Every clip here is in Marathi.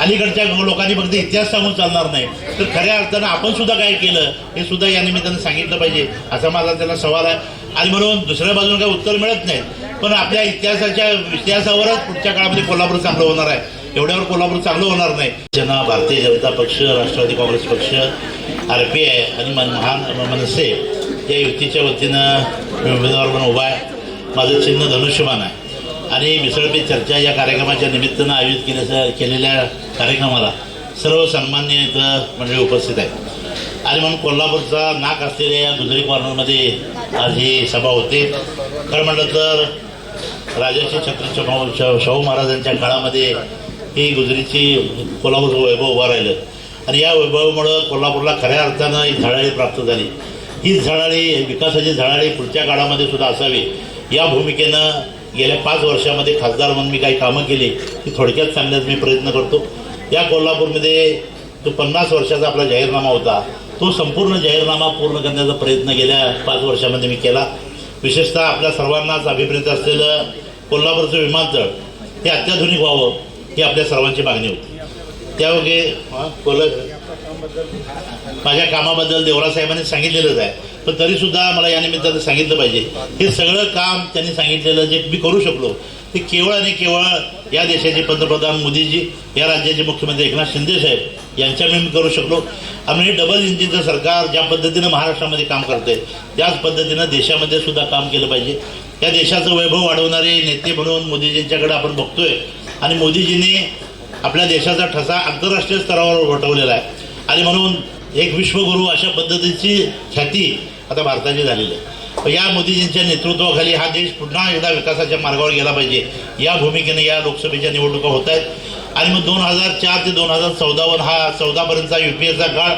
अलीकडच्या लोकांनी फक्त इतिहास सांगून चालणार नाही. तर खऱ्या अर्थानं आपण सुद्धा काय केलं हे सुद्धा या निमित्तानं सांगितलं पाहिजे. असा माझा त्याला सवाल आहे. आणि म्हणून दुसऱ्या बाजूने काही उत्तर मिळत नाही. पण आपल्या इतिहासाच्या इतिहासावरच पुढच्या काळामध्ये कोल्हापूर चांगलं होणार आहे. एवढ्यावर कोल्हापूर चांगलं होणार नाही. जना भारतीय जनता पक्ष राष्ट्रवादी काँग्रेस पक्ष आर पी आय आणि मन महान मनसे या युतीच्या वतीनं उमेदवार म्हणून उभा आहे. माझं चिन्ह धनुष्यमान आहे. आणि मिसळपी चर्चा या कार्यक्रमाच्या निमित्तानं आयोजित केल्या केलेल्या कार्यक्रमाला सर्व सन्मान्य इथं मंडळी उपस्थित आहेत. आणि म्हणून कोल्हापूरचा नाक असलेल्या या गुजरी कॉर्नरमध्ये आज ही सभा होते. खरं म्हटलं तर राजाशी छत्रपती शाहू शाहू- महाराजांच्या काळामध्ये ही गुजरीची कोल्हापूरचं वैभव उभं राहिलं. आणि या वैभवामुळं कोल्हापूरला खऱ्या अर्थानं ही झळाळी प्राप्त झाली. ही झळाळी विकासाची झळाळी पुढच्या काळामध्ये सुद्धा असावी. या भूमिकेनं गेल्या पाच वर्षामध्ये खासदार म्हणून मी काही कामं केली ती थोडक्यात सांगण्याचा मी प्रयत्न करतो. या कोल्हापूरमध्ये जो पन्नास वर्षाचा आपला जाहीरनामा होता तो संपूर्ण जाहीरनामा पूर्ण करण्याचा प्रयत्न गेल्या पाच वर्षामध्ये मी केला. विशेषतः आपल्या सर्वांनाच अभिप्रेत असलेलं कोल्हापूरचं विमानतळ हे अत्याधुनिक व्हावं ही आपल्या सर्वांची मागणी होती. त्यायोगे कोल्हा माझ्या कामाबद्दल देवरा साहेबांनी सांगितलेलंच आहे. पण तरीसुद्धा मला या निमित्तानं सांगितलं पाहिजे. हे सगळं काम त्यांनी सांगितलेलं जे मी करू शकलो ते केवळ आणि केवळ या देशाचे पंतप्रधान मोदीजी या राज्याचे मुख्यमंत्री एकनाथ शिंदे साहेब यांच्यामुळे मी करू शकलो. आणि डबल इंजिनचं सरकार ज्या पद्धतीनं महाराष्ट्रामध्ये काम करते त्याच पद्धतीनं देशामध्ये सुद्धा काम केलं पाहिजे. या देशाचं वैभव वाढवणारे नेते म्हणून मोदीजींच्याकडे आपण बघतोय आणि मोदीजींनी आपल्या देशाचा ठसा आंतरराष्ट्रीय स्तरावर वटवलेला आहे. आणि म्हणून एक विश्वगुरू अशा पद्धतीची ख्याती आता भारताची झालेली आहे. या मोदीजींच्या नेतृत्वाखाली हा देश पुन्हा एकदा विकासाच्या मार्गावर गेला पाहिजे. या भूमिकेने या लोकसभेच्या निवडणुका होत आहेत. आणि मग दोन हजार चार ते दोन हजार चौदावर हा चौदापर्यंतचा यू पी एचा काळ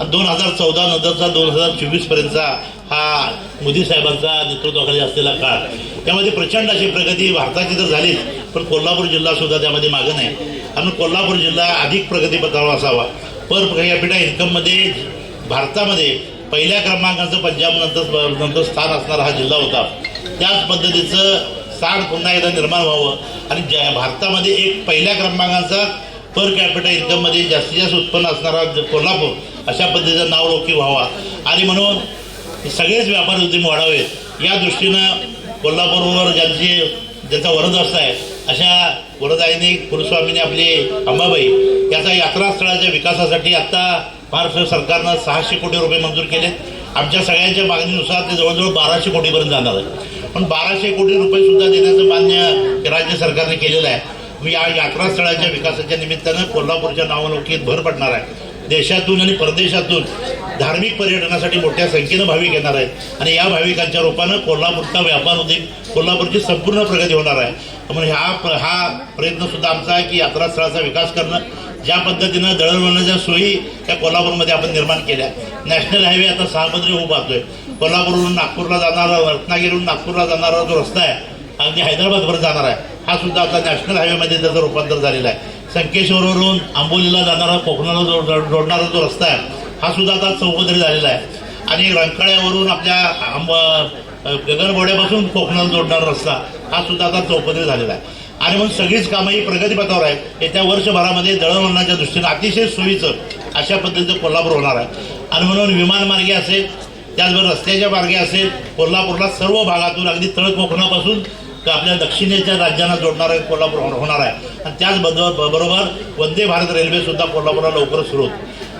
आणि दोन हजार चौदा नंतरचा दोन हजार चोवीसपर्यंतचा हा मोदी साहेबांचा नेतृत्वाखाली असलेला काळ. त्यामध्ये प्रचंड अशी प्रगती भारताची तर झालीच पण कोल्हापूर जिल्हासुद्धा त्यामध्ये मागं नाही. आणि कोल्हापूर जिल्हा अधिक प्रगतीपथावर असावा. पर कॅपिटा इन्कममध्ये भारतामध्ये पहिल्या क्रमांकाचं पंजाब नंतर नंतर स्थान असणारा हा जिल्हा होता. त्याच पद्धतीचं स्थान पुन्हा एकदा निर्माण व्हावं. आणि ज्या भारतामध्ये एक पहिल्या क्रमांकाचा पर कॅपिटल इन्कममध्ये जास्तीत जास्त उत्पन्न असणारा कोल्हापूर अशा पद्धतीचं नाव लौकिक व्हावा. आणि म्हणून सगळेच व्यापारी उद्यम वाढावेत. या दृष्टीनं कोल्हापूरवर ज्यांची ज्यांचा वरदहस्त आहे अशा वरदायिनी गुरुस्वामीने आपली अंबाबाई याचा यात्रास्थळाच्या विकासासाठी आत्ता महाराष्ट्र सरकारनं सहाशे कोटी रुपये मंजूर केलेत आमच्या सगळ्यांच्या मागणीनुसार ते जवळजवळ बाराशे कोटीपर्यंत जाणार आहे. पण बाराशे कोटी रुपये सुद्धा देण्याचं मान्य राज्य सरकारने केलेलं आहे. मी या यात्रास्थळाच्या विकासाच्या निमित्तानं कोल्हापूरच्या नावालौकित भर पडणार आहे. देशातून आणि परदेशातून धार्मिक पर्यटनासाठी मोठ्या संख्येनं भाविक येणार आहेत. आणि या भाविकांच्या रूपानं कोल्हापूरचा व्यापार उद्योग कोल्हापूरची संपूर्ण प्रगती होणार आहे. त्यामुळे हा प्र- हा प्रयत्नसुद्धा आमचा आहे की यात्रास्थळाचा विकास करणं ज्या पद्धतीनं दळणवळणाच्या सोयी त्या कोल्हापूरमध्ये आपण निर्माण केल्या. नॅशनल हायवे आता सहापदरी उभा आहे कोल्हापूरवरून नागपूरला जाणारा रत्नागिरीवरून नागपूरला जाणारा जो रस्ता आहे अगदी हैदराबादभर जाणार आहे हा सुद्धा आता नॅशनल हायवेमध्ये त्याचं रूपांतर झालेलं आहे. संकेश्वरवरून आंबोलीला जाणारा कोकणाला जो जो- जोडणारा जो रस्ता आहे हा सुद्धा आता चौपदरी झालेला आहे. आणि रंकाळ्यावरून आपल्या आंब गगनबोड्यापासून कोकणाला जोडणारा रस्ता हा सुद्धा आता चौपदरी झालेला आहे. आणि मग सगळीच कामं ही प्रगतीपथावर आहेत. येत्या वर्षभरामध्ये दळणवळणाच्या दृष्टीनं अतिशय सोयीचं अशा पद्धतीचं कोल्हापूर होणार आहे. आणि म्हणून विमानमार्गे असेल त्याचबरोबर रस्त्याच्या मार्गे असेल कोल्हापूरला सर्व भागातून अगदी तळ कोकणापासून तर आपल्या दक्षिणेच्या राज्यांना जोडणारं कोल्हापूर होण- होणार आहे. आणि त्याचबरोबर बरोबर वंदे भारत रेल्वे सुद्धा कोल्हापूरला लवकरच सुरू होत.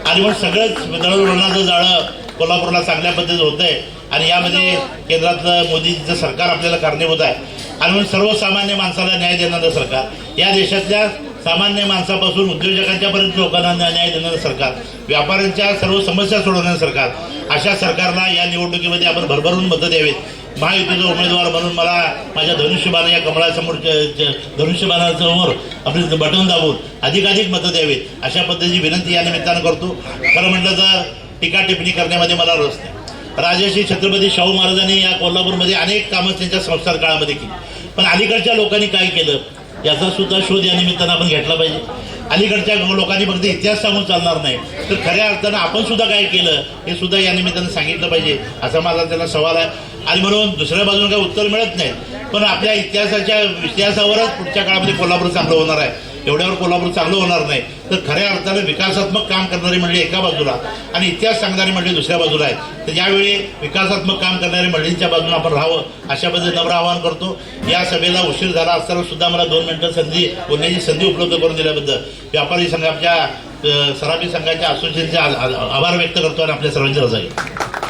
आणि मग सगळंच दळणवळणाचं जाळं कोल्हापूरला चांगल्या पद्धतीचं होतं आहे आणि यामध्ये केंद्रातलं मोदीचं सरकार आपल्याला कारणीभूत आहे. आणि म्हणून सर्वसामान्य माणसाला न्याय देणारं सरकार. या देशातल्या सामान्य माणसापासून उद्योजकांच्यापर्यंत लोकांना न्याय देणारं सरकार. व्यापाऱ्यांच्या सर्व समस्या सोडवणारं सरकार. अशा सरकारला या निवडणुकीमध्ये आपण भरभरून मतं द्यावीत महायुतीचा उमेदवार म्हणून मला माझ्या धनुष्यबाण या कमळासमोर धनुष्यबाणासमोर आपले बटन दाबून अधिकाधिक मतं द्यावीत अशा पद्धतीची विनंती या निमित्तानं करतो. खरं म्हटलं तर टीका टिप्पणी करण्यामध्ये मला रस नाही. राजर्षी छत्रपती शाहू महाराजांनी या कोल्हापूरमध्ये अनेक कामं त्यांच्या संस्कार काळामध्ये केली. पण अलीकडच्या लोकांनी काय केलं? याचा सुद्धा शोध या निमित्तानं आपण घेतला पाहिजे. अलीकडच्या लोकांनी फक्त इतिहास सांगून चालणार नाही. तर खऱ्या अर्थानं आपण सुद्धा काय केलं हे सुद्धा या निमित्तानं सांगितलं पाहिजे असा माझा त्याला सवाल आहे. आणि म्हणून दुसऱ्या बाजूने काही उत्तर मिळत नाही. पण आपल्या इतिहासाच्या इतिहासावरच पुढच्या काळामध्ये कोल्हापूर चांगलं होणार आहे. एवढ्यावर कोल्हापूर चांगलं होणार नाही. तर खऱ्या अर्थाने विकासात्मक काम करणारी मंडळी एका बाजूला आणि इतिहास सांगणारी मंडळी दुसऱ्या बाजूला आहेत. तर यावेळी विकासात्मक काम करणाऱ्या मंडळींच्या बाजूला आपण राहावं अशा पद्धतीने नम्र आवाहन करतो. या सभेला उशीर झाला असताना सुद्धा मला दोन मिनिटं संधी बोलण्याची संधी उपलब्ध करून दिल्याबद्दल व्यापारी संघाच्या सराफी संघाच्या असोसिएशनचे आभार व्यक्त करतो आणि आपल्या सर्वांची रजा घेतो.